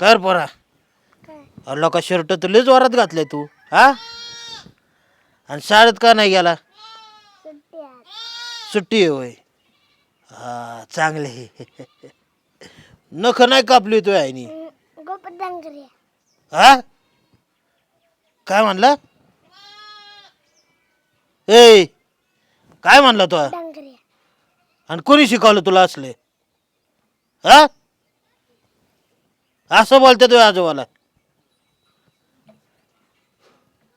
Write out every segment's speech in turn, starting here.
कर पोरा. अरे लोका शर्ट तर लयच वरात घातलाय तू हा? आणि शाळेत का नाही गेला? सुट्टी आहे होय. हा चांगले. नख नाही कापली तू आईनी. हा? काय म्हणला? ए काय म्हणला तो? आणि कोणी शिकवलं तुला असले? हा? असं बोलते तुझ्या आजोबाला.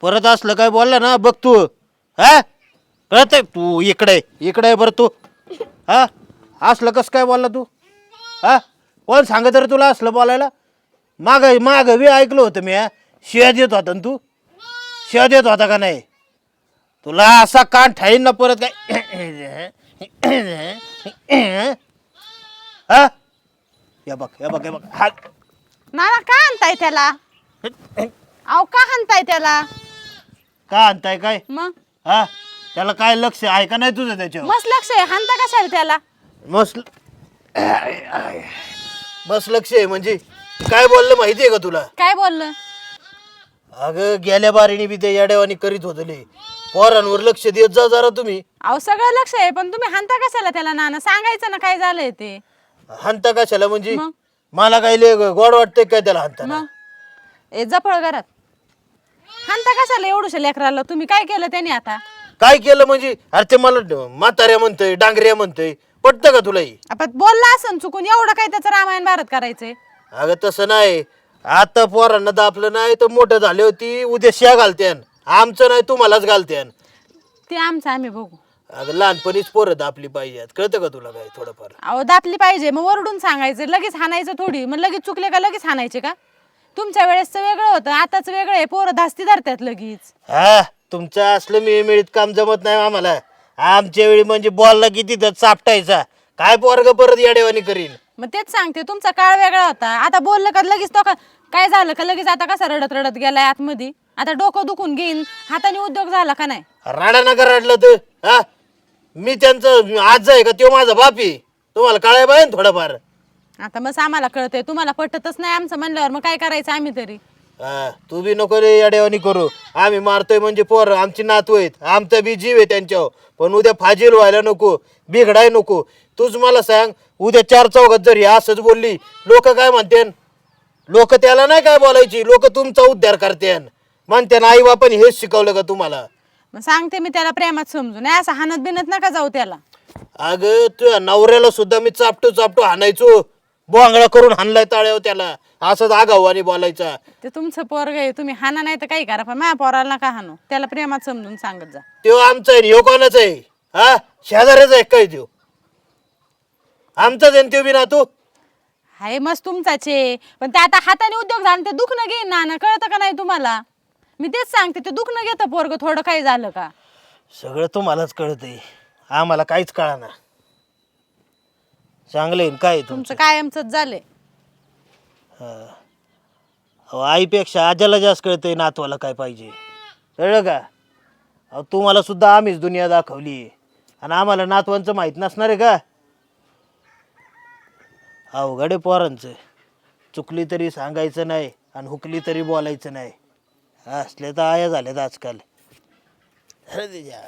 परत असलं काय बोलला ना बघ तू. हा? कळत तू इकडे इकडे आहे बरं तू. हा? असलं कसं काय बोलला तू? हा? कोण सांगत रे तुला असलं बोलायला? माग माग बी ऐकलं होतं मी हा. येत देत होता ना तू. शिव्या देत होता का नाही? तुला असा कान ठाईन ना परत काय? हा? या बघ या बघ या बघ. हा नाना का आणताय त्याला? अहो का आणताय त्याला? का आणताय काय? मग? हा? त्याला काय लक्ष आहे का नाही तुझं त्याच्यावर? मस्त लक्ष आहे. हानता कशाला त्याला? मस्त मस्त लक्ष आहे म्हणजे काय बोललं माहितीये का तुला? काय बोललं? अगं गेल्या बारीने बी ते येड्यावानी करीत होतले पोरांवर लक्ष देत जा जरा तुम्ही. अहो सगळं लक्ष आहे पण तुम्ही हानता कशाला त्याला नाना? सांगायचं ना काय झालंय ते? हंता कशाला म्हणजे? मग? मला काय लय गोड वाटतंय काय त्याला हंता मग? ए जपळ घरात. हानता कशाला एवढूशा लेकराला? तुम्ही काय केलं त्याने आता? काय केलं म्हणजे? अरे ते मला म्हाताऱ्या म्हणतोय डांगऱ्या म्हणतोय. पटतं का तुलाही आपण बोलला असं चुकून एवढं काय त्याचं रामायण भारत करायचंय? अगं तसं नाही. आता पोरांना दापलं नाही तर मोठं झाले होती उद्या शिया घालत्यान. आमचं नाही तुम्हालाच घालत्यान. ते आमचं आम्ही बघू. अगं लहानपणीच पोरं दापली पाहिजेत. कळतं का तुला काय थोडंफार? अहो दापली पाहिजे. मग वरडून सांगायचं. लगेच हाणायचं थोडी. मग लगेच चुकले का लगेच हाणायचे का? तुमच्या वेळेसचं वेगळं होतं. आताच वेगळं आहे. पोरं धास्ती धरतात लगेच. हा तुमचं असलं मी मिळत काम जमत नाही आम्हाला. आमच्या वेळी म्हणजे बॉलला किती तर चापटायचा. काय पोरग परत येडेवानी करीन? मग तेच सांगते. तुमचा काळ वेगळा होता. आता बोललं का लगेच तो का काय झालं का लगेच आता कसा रडत रडत गेलाय आतमध्ये? आता डोकं दुखून घेईन. हाताने उद्योग झाला का नाही? राडा नका रडलं तर हा? मी त्यांचं आज आहे का तो माझा बापी तुम्हाला कळाय पाहिजे ना थोडंफार. आता मग आम्हाला कळतंय तुम्हाला पटतच नाही आमचं म्हणल्यावर मग काय करायचं आम्ही तरी? हा तू बी नको रे करू. आम्ही मारतोय म्हणजे पोर आमची नातू आहेत. आमचा बी जीव आहे त्यांच्यावर. पण उद्या फाजील व्हायला नको बिघडाय नको. तूच मला सांग उद्या चार चौघात जर हे असंच बोलली लोक काय म्हणते लोक त्याला नाही काय बोलायची? लोक तुमचा उद्धार करते म्हणते आई बापाने हेच शिकवलं का तुम्हाला? मग सांगते मी त्याला प्रेमात समजून. नाही असं हानत बिनत नका जाऊ त्याला. अगं तुझ्या नवऱ्याला सुद्धा मी चापटो चापटो हाणायचो. बोंगळा करून हाणलाय ताळ्यावर त्याला. असंच आगावानी बोलायचा. ते तुमचं पोरग आहे तुम्ही हाना नाही तर काही करा पण माझ्या पोराला नका हाणू. त्याला प्रेमात समजून सांगत जा. तो आमचा आहे ह्यो कोणाचा आहे? हा? शेजाऱ्याचा आहे काय तो आमचाच आहे तो बी ना तू? हाय मस्त तुमचाच आहे. पण ते आता हाताने उद्योग झाला ते दुखणं घेईन ना कळतं का नाही तुम्हाला? मी तेच सांगते ते दुखणं घेतं पोरग थोडं काही झालं का? सगळं तुम्हालाच कळतंय. आम्हाला काहीच कळाना चांगलं आहे न काय आहे तुमचं तुमचं? कायमच झालंय. अहो, आईपेक्षा आज्याला जास्त कळतंय नातवाला काय पाहिजे. कळलं का? अहो तुम्हाला सुद्धा आम्हीच दुनिया दाखवली. आणि आम्हाला नातवांचं माहीत नसणार आहे का? अवघड आहे पोरांचं. चुकली तरी सांगायचं नाही आणि हुकली तरी बोलायचं नाही. असले तर आया झाल्यात आजकाल. अरे तिच्या